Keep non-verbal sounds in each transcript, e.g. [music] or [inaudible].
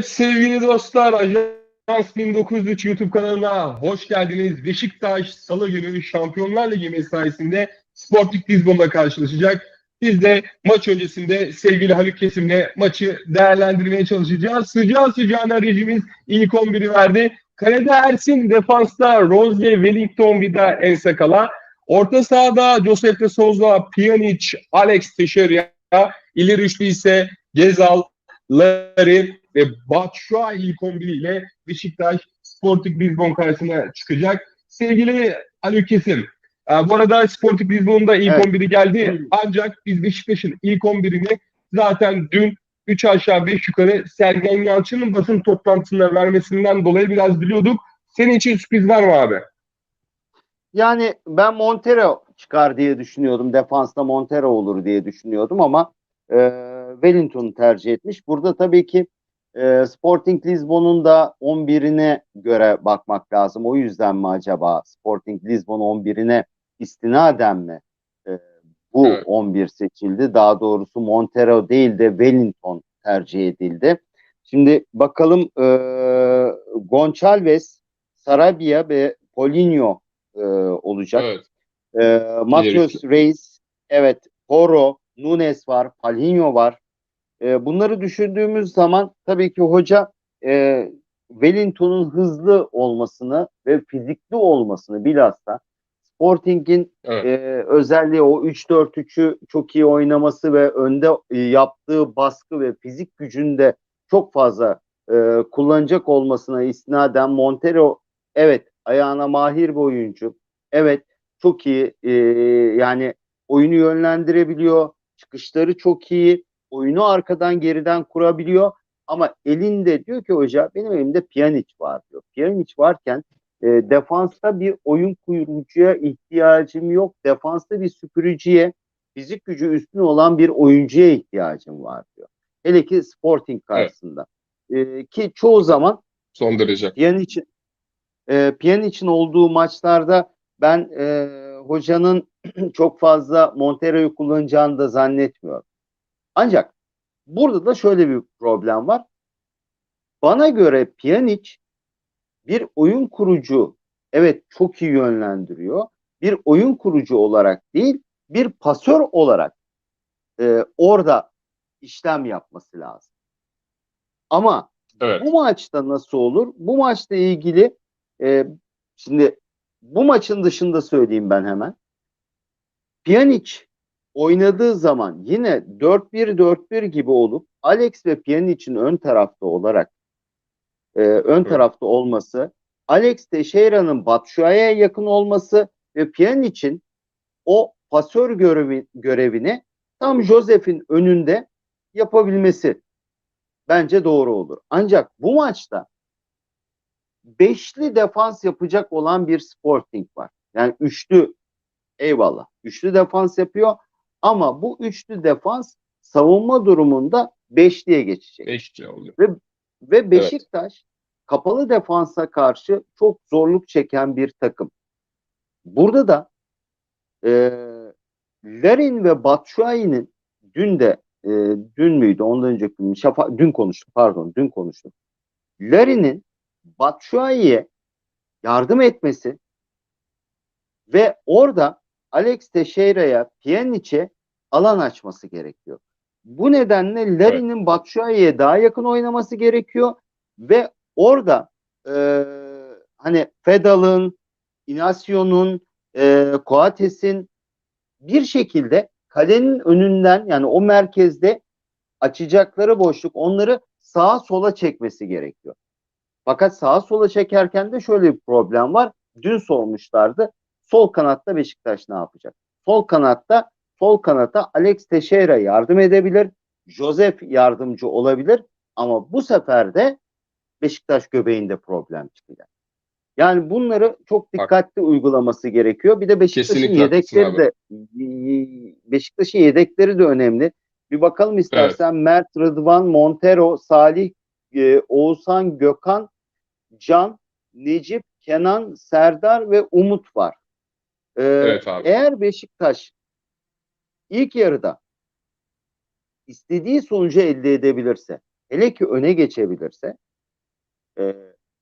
Evet sevgili dostlar, Ajans 1903 YouTube kanalına hoş geldiniz. Beşiktaş Salı günü Şampiyonlar Ligi mesaisinde Sporting Lisbon'la karşılaşacak. Biz de maç öncesinde sevgili Haluk Kesim'le maçı değerlendirmeye çalışacağız. Sıcağı sıcağına rejimiz ilk 11'i verdi. Kalede Ersin, defansta Rose, Wellington, Vida, Ensakala. Orta sahada Josef de Souza, Pjanic, Alex Teixeira. İleri üçlü ise Gezal, Larry ve Batshuayi ilk 11 ile Beşiktaş Sporting Lisbon karşısına çıkacak. Sevgili Ali Kesim, e, bu arada Sporting Lisbon'da ilk Evet. 11'i geldi. Ancak biz Beşiktaş'ın ilk 11'ini zaten dün 3 aşağı 5 yukarı Sergen Yalçın'ın basın toplantısında vermesinden dolayı biraz biliyorduk. Senin için sürpriz var mı abi? Yani ben Montero çıkar diye düşünüyordum. Defansta Montero olur diye düşünüyordum ama e, Wellington'u tercih etmiş. Burada tabii ki e, Sporting Lisbon'un da 11'ine göre bakmak lazım. O yüzden mi acaba Sporting Lisbon 11'ine istinaden mi e, bu Evet. 11 seçildi? Daha doğrusu Montero değil de Wellington tercih edildi. Şimdi bakalım e, Gonçalves, Sarabia ve Paulinho e, olacak. Evet. E, Matheus Reis, evet, Poro, Nunes var, Paulinho var. E, bunları düşündüğümüz zaman tabii ki hoca e, Wellington'un hızlı olmasını ve fizikli olmasını bilhassa Sporting'in Evet. e, özelliği o 3-4-3'ü çok iyi oynaması ve önde e, yaptığı baskı ve fizik gücünde çok fazla e, kullanacak olmasına istinaden Montero evet ayağına mahir bir oyuncu. Evet çok iyi e, yani oyunu yönlendirebiliyor. Çıkışları çok iyi. Oyunu arkadan geriden kurabiliyor. Ama elinde diyor ki hoca benim elimde Pjanic var diyor. Pjanic varken e, defansta bir oyun kurucuya ihtiyacım yok. Defansta bir süpürücüye, fizik gücü üstün olan bir oyuncuya ihtiyacım var diyor. Hele ki Sporting karşısında. E, ki çoğu zaman Son derece. Pjanic'in e, Pjanic'in olduğu maçlarda ben e, hocanın [clears throat] çok fazla Montero'yu kullanacağını da zannetmiyorum. Ancak burada da şöyle bir problem var. Bana göre Pjanic bir oyun kurucu evet çok iyi yönlendiriyor. Bir oyun kurucu olarak değil bir pasör olarak e, orada işlem yapması lazım. Ama Evet. bu maçta nasıl olur? Bu maçla ilgili e, şimdi bu maçın dışında söyleyeyim ben hemen. Pjanic oynadığı zaman yine 4-1-4-1 gibi olup Alex ve Pjanic'in ön tarafta olarak e, ön tarafta olması, Alex Teixeira'nın Batshuayi'ye yakın olması ve Pjanic'in o pasör görevi, görevini tam Josef'in önünde yapabilmesi bence doğru olur. Ancak bu maçta beşli defans yapacak olan bir Sporting var. Yani üçlü eyvallah. Üçlü defans yapıyor ama bu üçlü defans savunma durumunda beşliye geçecek. Beşçi oluyor. Ve Beşiktaş kapalı defansa karşı çok zorluk çeken bir takım. Burada da e, Larin ve Batshuayi'nin dün de e, dün müydü ondan önceki gün şafa, dün konuştuk pardon dün konuştuk. Larin'in Batshuayi'ye yardım etmesi ve orada Alex Teixeira'ya Pjanic'e alan açması gerekiyor. Bu nedenle Larin'in Batshuayi'ye daha yakın oynaması gerekiyor ve orada e, hani Fedal'ın, Inasio'nun, e, Coates'in bir şekilde kalenin önünden yani o merkezde açacakları boşluk onları sağa sola çekmesi gerekiyor. Fakat sağa sola çekerken de şöyle bir problem var. Dün sormuşlardı. Sol kanatta Beşiktaş ne yapacak? Sol kanatta sol kanata Alex Teixeira yardım edebilir. Joseph yardımcı olabilir. Ama bu sefer de Beşiktaş göbeğinde problem çıkacak. Yani bunları çok dikkatli uygulaması gerekiyor. Bir de Beşiktaş'ın yedekleri de Beşiktaş'ın yedekleri de önemli. Bir bakalım istersen Mert, Rıdvan, Montero, Salih, e, Oğuzhan, Gökhan, Can, Necip, Kenan, Serdar ve Umut var. Ee, Evet abi. Eğer Beşiktaş ilk yarıda istediği sonucu elde edebilirse hele ki öne geçebilirse e,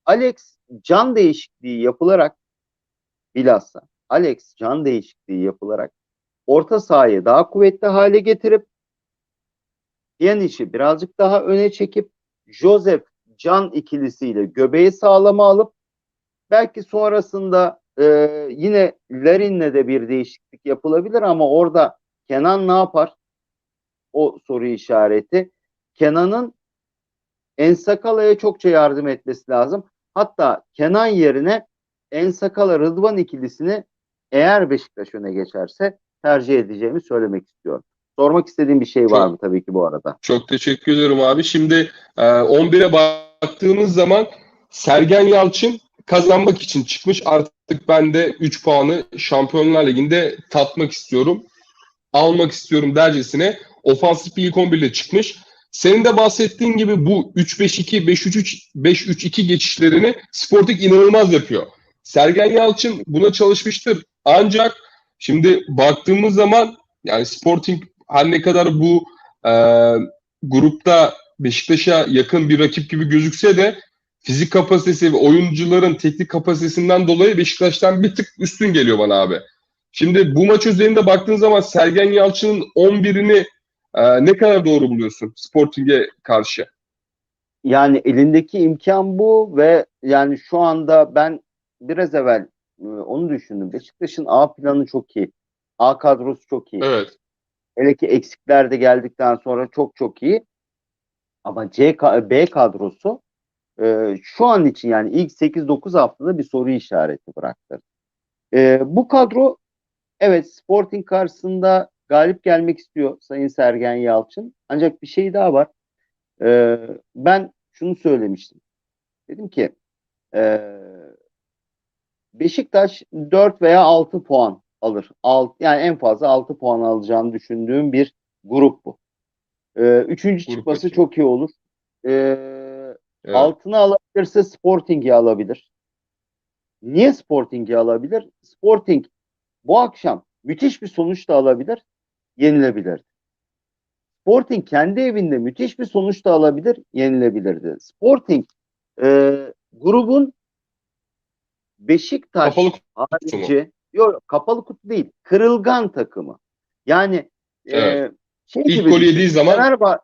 Alex can değişikliği yapılarak bilhassa Alex can değişikliği yapılarak orta sahayı daha kuvvetli hale getirip Pjanic'i birazcık daha öne çekip Joseph Can ikilisiyle göbeği sağlama alıp belki sonrasında e, yine Larin'le de bir değişiklik yapılabilir ama orada Kenan ne yapar? O soru işareti. Kenan'ın Ensakala'ya çokça yardım etmesi lazım. Hatta Kenan yerine Ensakala Rıdvan ikilisini eğer Beşiktaş öne geçerse tercih edeceğimi söylemek istiyorum. Sormak istediğim bir şey var Çok- mı tabii ki bu arada? Çok teşekkür ederim abi. Şimdi e, 11'e baktığımız zaman Sergen Yalçın kazanmak için çıkmış. Artık ben de 3 puanı Şampiyonlar Ligi'nde tatmak istiyorum. Almak istiyorum dercesine ofansif bir ilk 11 ile çıkmış. Senin de bahsettiğin gibi bu 3-5-2, 5-3-3, 5-3-2 geçişlerini Sporting inanılmaz yapıyor. Sergen Yalçın buna çalışmıştır. Ancak şimdi baktığımız zaman yani Sporting her ne kadar bu e, grupta Beşiktaş'a yakın bir rakip gibi gözükse de fizik kapasitesi ve oyuncuların teknik kapasitesinden dolayı Beşiktaş'tan bir tık üstün geliyor bana abi. Şimdi bu maç üzerinde baktığın zaman Sergen Yalçın'ın 11'ini e, ne kadar doğru buluyorsun Sporting'e karşı? Yani elindeki imkan bu ve yani şu anda ben biraz evvel e, onu düşündüm. Beşiktaş'ın A planı çok iyi. A kadrosu çok iyi. Evet. Hele ki eksikler de geldikten sonra çok çok iyi. Ama C B kadrosu e, şu an için yani ilk 8-9 haftada bir soru işareti bıraktı. E, bu kadro evet Sporting karşısında galip gelmek istiyor Sayın Sergen Yalçın. Ancak bir şey daha var. E, ben şunu söylemiştim. Dedim ki e, Beşiktaş 4 veya 6 puan alır. Alt, yani en fazla 6 puan alacağını düşündüğüm bir grup bu. Ee, üçüncü Grup çıkması peki. çok iyi olur. Ee, evet. altını alabilirse Sporting'i alabilir. Niye Sporting'i alabilir? Sporting bu akşam müthiş bir sonuç da alabilir, yenilebilir. Sporting kendi evinde müthiş bir sonuç da alabilir, yenilebilirdi. Sporting e, grubun Beşiktaş Kapalı kutu mu? harici yok kapalı kutu değil kırılgan takımı. Yani e, Evet. şey İlk gibi golü yediği zaman Fenerbahçe,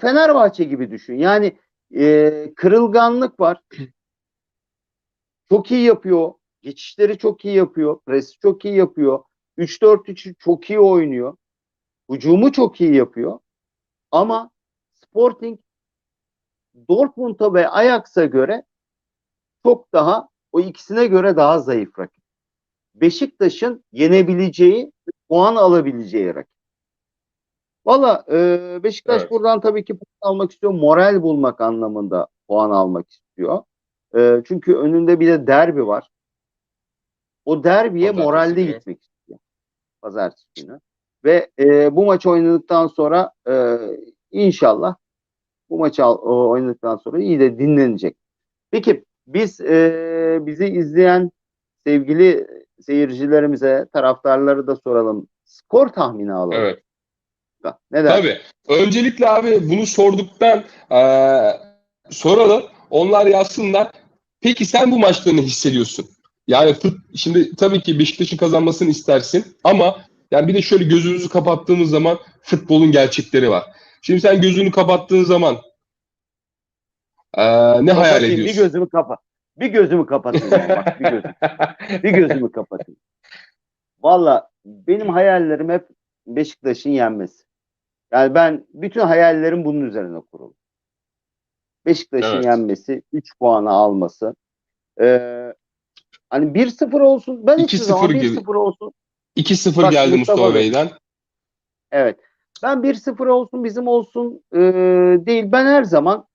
Fenerbahçe gibi düşün. Yani e, kırılganlık var. [clears throat] Çok iyi yapıyor. Geçişleri çok iyi yapıyor. Presi çok iyi yapıyor. 3-4-3'ü çok iyi oynuyor. Hücumu çok iyi yapıyor. Ama Sporting Dortmund'a ve Ajax'a göre çok daha o ikisine göre daha zayıf rakip. Beşiktaş'ın yenebileceği, puan alabileceği rakip. Valla e, Beşiktaş Evet. buradan tabii ki puan almak istiyor. Moral bulmak anlamında puan almak istiyor. E, çünkü önünde bir de derbi var. O derbiye Pazartesi moralde günü. gitmek istiyor. Pazartesi günü. Ve e, bu maç oynadıktan sonra e, inşallah bu maçı oynadıktan sonra iyi de dinlenecek. Peki biz e, bizi izleyen sevgili seyircilerimize, taraftarları da soralım. Skor tahmini alalım. evet. Da. Ne dersin? Tabii. Öncelikle abi bunu sorduktan eee soralım. Onlar yazsınlar. Peki sen bu maçta ne hissediyorsun? Yani fut, şimdi tabii ki Beşiktaş'ın kazanmasını istersin ama yani bir de şöyle gözümüzü kapattığımız zaman futbolun gerçekleri var. Şimdi sen gözünü kapattığın zaman eee, ne hayal Kapatayım, ediyorsun? Bir gözümü kapat. Bir gözümü kapatayım. yani bak, bir, gözüm, [laughs] bir gözümü kapatayım. Valla benim hayallerim hep Beşiktaş'ın yenmesi. Yani ben bütün hayallerim bunun üzerine kurulu. Beşiktaş'ın Evet. yenmesi, 3 puanı alması. Ee, hani 1-0 olsun. Ben hiçbir 2-0 zaman gibi. 1-0 olsun. 2-0 Bak, geldi Mustafa Mustafa Bey. Bey'den. Evet. Ben 1-0 olsun bizim olsun e, değil. Ben her zaman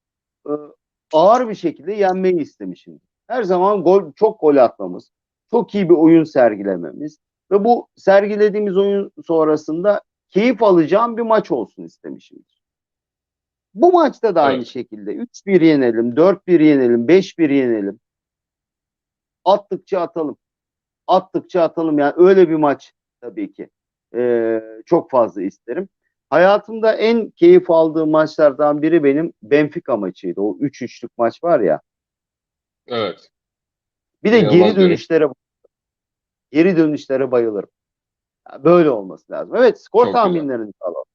e, ağır bir şekilde yenmeyi istemişim. Her zaman gol çok gol atmamız, çok iyi bir oyun sergilememiz ve bu sergilediğimiz oyun sonrasında keyif alacağım bir maç olsun istemişimdir. Bu maçta da aynı Evet. şekilde 3-1 yenelim, 4-1 yenelim, 5-1 yenelim. Attıkça atalım. Attıkça atalım. Yani öyle bir maç tabii ki. Ee, çok fazla isterim. hayatımda en keyif aldığım maçlardan biri benim Benfica maçıydı. O 3-3'lük maç var ya. Evet. Bir de İnanılmaz geri dönüşlere geri dönüşlere bayılırım. Böyle olması lazım. Evet skor Çok tahminlerini alalım.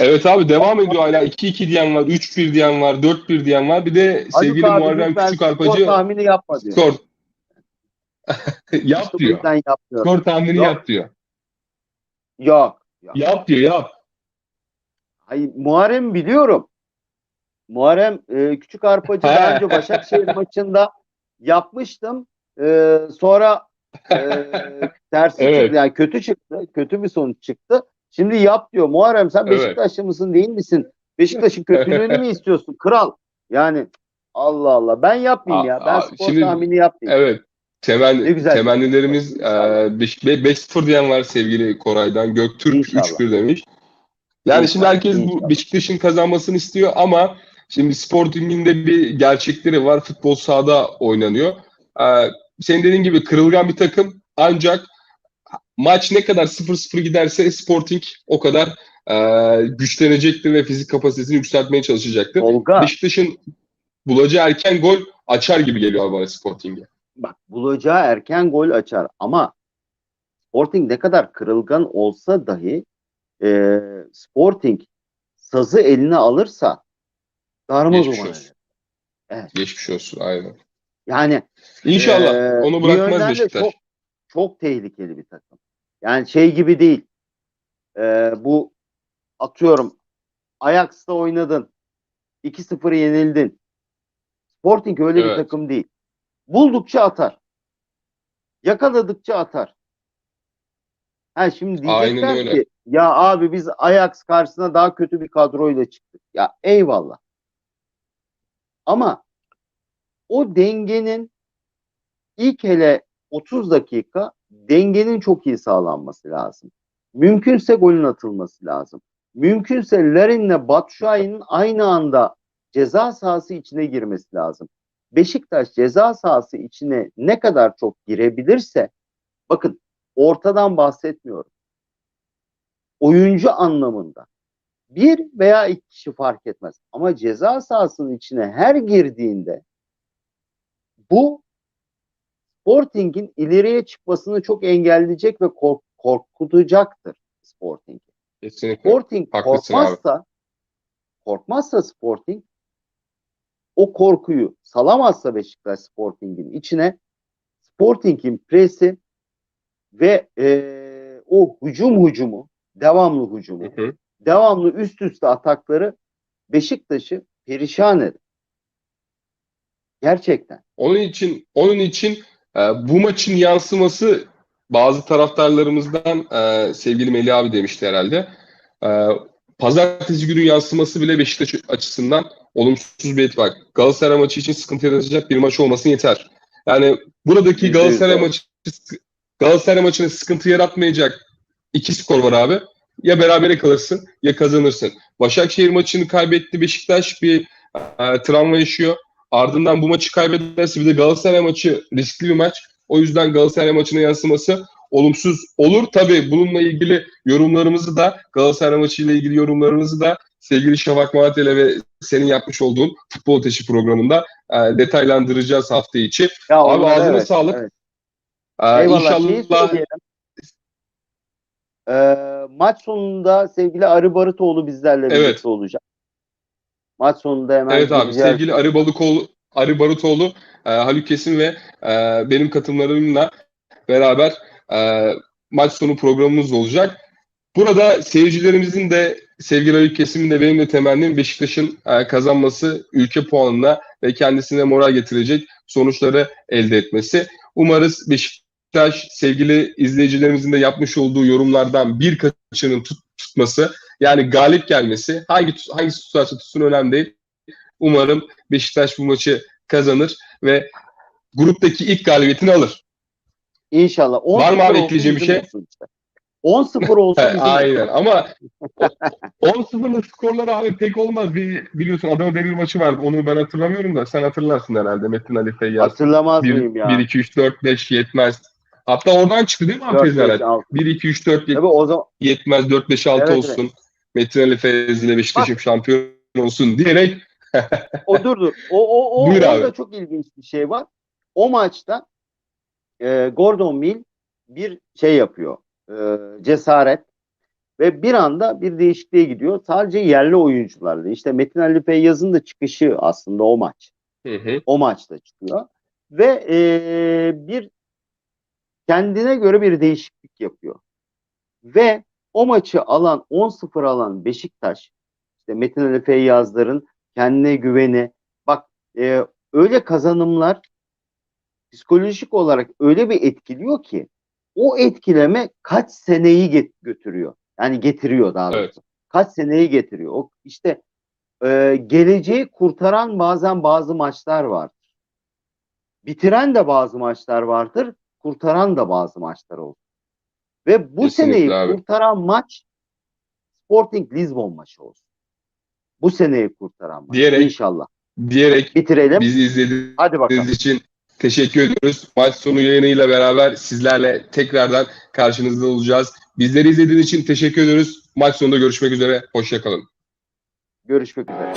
Evet abi devam ediyor hala 2-2 diyen var, 3-1 diyen var, 4-1 diyen var. Bir de sevgili abi Muharrem Küçük skor Arpacı tahmini yapma diyor. skor [laughs] yap diyor. Skor tahmini Yok. yap diyor. Yok. yok. Yap diyor yap. Hayır, Muharrem biliyorum. Muharrem e, Küçük Arpacı [laughs] daha önce Başakşehir maçında yapmıştım. E, sonra e, tersi Evet. çıktı. Yani kötü çıktı. Kötü bir sonuç çıktı. Şimdi yap diyor. Muharrem sen Evet. Beşiktaşlı mısın değil misin? Beşiktaş'ın kötülüğünü mü [laughs] istiyorsun? Kral. Yani Allah Allah. Ben yapmayayım Aa, ya. Ben aa, skor şimdi- tahmini yapmayayım. Evet. Temel, Ne güzel. temennilerimiz e, 5-0 diyen var sevgili Koray'dan. Göktürk İnşallah. 3-1 demiş. Yani şimdi herkes bu. Beşiktaş'ın kazanmasını istiyor ama şimdi Sporting'in de bir gerçekleri var. Futbol sahada oynanıyor. Ee, senin dediğin gibi kırılgan bir takım ancak maç ne kadar 0-0 giderse Sporting o kadar e, güçlenecektir ve fizik kapasitesini yükseltmeye çalışacaktır. Tolga Beşiktaş'ın bulacağı erken gol açar gibi geliyor bana Sporting'e. bak bulacağı erken gol açar ama Sporting ne kadar kırılgan olsa dahi e, Sporting sazı eline alırsa darma Geçmiş duman olsun. eder. Geçmiş olsun aynen. Yani İnşallah Ee, onu bir bırakmaz Beşiktaş. Çok, çok tehlikeli bir takım. Yani şey gibi değil. Ee, bu atıyorum Ajax'ta oynadın. 2-0 yenildin. Sporting öyle bir Evet. takım değil. Buldukça atar. Yakaladıkça atar. Ha şimdi diyecekler ki ya abi biz Ajax karşısına daha kötü bir kadroyla çıktık. Ya eyvallah. Ama o dengenin ilk hele 30 dakika dengenin çok iyi sağlanması lazım. Mümkünse golün atılması lazım. Mümkünse Larin'le Batshuayi'nin aynı anda ceza sahası içine girmesi lazım. Beşiktaş ceza sahası içine ne kadar çok girebilirse bakın ortadan bahsetmiyorum. Oyuncu anlamında bir veya iki kişi fark etmez. Ama ceza sahasının içine her girdiğinde bu Sporting'in ileriye çıkmasını çok engelleyecek ve kork- korkutacaktır Sporting'i. Kesinlikle. Sporting Haklısın korkmazsa korkmazsa Sporting o korkuyu salamazsa Beşiktaş Sporting'in içine Sporting'in presi ve eee, o hücum hücumu devamlı hücumu Hı hı. devamlı üst üste atakları Beşiktaş'ı perişan eder. Gerçekten. Onun için onun için e, bu maçın yansıması bazı taraftarlarımızdan e, sevgili Melih abi demişti herhalde. E, pazartesi günü yansıması bile Beşiktaş açısından olumsuz bir etki var. Galatasaray maçı için sıkıntı yaratacak bir maç olmasın yeter. Yani buradaki Galatasaray maçı Galatasaray maçına sıkıntı yaratmayacak iki skor var abi. Ya berabere kalırsın ya kazanırsın. Başakşehir maçını kaybetti Beşiktaş bir e, travma yaşıyor. Ardından bu maçı kaybederse bir de Galatasaray maçı riskli bir maç. O yüzden Galatasaray maçına yansıması olumsuz olur. Tabii bununla ilgili yorumlarımızı da Galatasaray maçıyla ilgili yorumlarımızı da sevgili Şafak Malatya'yla ve senin yapmış olduğun Futbol Ateşi programında e, detaylandıracağız hafta içi. Ya Abi ağzına evet, sağlık. evet. E, Eyvallah. İnşallah. Ee, maç sonunda sevgili Arı Barıtoğlu bizlerle Evet. birlikte olacak. Maç sonunda hemen Evet abi gireceğiz. sevgili Arı Balıkoğlu, Arı Barutoğlu, e, Haluk Kesim ve e, benim katılımlarımla beraber e, maç sonu programımız olacak. Burada seyircilerimizin de sevgili Haluk Kesim'in de benim de temennim Beşiktaş'ın e, kazanması, ülke puanına ve kendisine moral getirecek sonuçları elde etmesi. Umarız Beşiktaş sevgili izleyicilerimizin de yapmış olduğu yorumlardan birkaçının tut, tutması yani galip gelmesi hangi hangisi tutarsa tutsun önemli değil. Umarım Beşiktaş bu maçı kazanır ve gruptaki ilk galibiyetini alır. İnşallah. 10 Var mı abi ekleyeceğim bir şey? işte. 10-0 olsun [laughs] Aynen ama 10-0'lık skorları abi pek olmaz. Bir, biliyorsun Adana Demir maçı vardı. Onu ben hatırlamıyorum da sen hatırlarsın herhalde. Metin Ali Feyyaz. Hatırlamaz 1, mıyım ya? 1 2 3 4 5 yetmez. Hatta oradan çıktı değil mi abi 4, 5, tezler? 6. 1, 2, 3, 4 Tabii o zaman yetmez 4, 5, 6 Evet, olsun. Metin Ali Feyz ile Beşiktaş'ım şampiyon olsun diyerek [laughs] o dur dur. O, o, o Buyur orada abi. çok ilginç bir şey var. O maçta e, Gordon Mill bir şey yapıyor. E, cesaret ve bir anda bir değişikliğe gidiyor. Sadece yerli oyuncularla. İşte Metin Ali Feyyaz'ın da çıkışı aslında o maç. hı hı, O maçta çıkıyor. Ve e, bir kendine göre bir değişiklik yapıyor. Ve o maçı alan 10-0 alan Beşiktaş işte Metin Ali Feyyazların kendine güveni bak e, öyle kazanımlar psikolojik olarak öyle bir etkiliyor ki o etkileme kaç seneyi get- götürüyor. Yani getiriyor daha doğrusu. Evet. Kaç seneyi getiriyor. O işte e, geleceği kurtaran bazen bazı maçlar vardır. Bitiren de bazı maçlar vardır. Kurtaran da bazı maçlar olur. Ve bu Kesinlikle seneyi abi. kurtaran maç Sporting Lisbon maçı olsun. Bu seneyi kurtaran maç. Diyerek- İnşallah. diyerek Bitirelim. bizi izlediğiniz Hadi bakalım. için teşekkür ediyoruz. Maç sonu yayınıyla beraber sizlerle tekrardan karşınızda olacağız. Bizleri izlediğiniz için teşekkür ediyoruz. Maç sonunda görüşmek üzere. Hoşçakalın. Görüşmek üzere.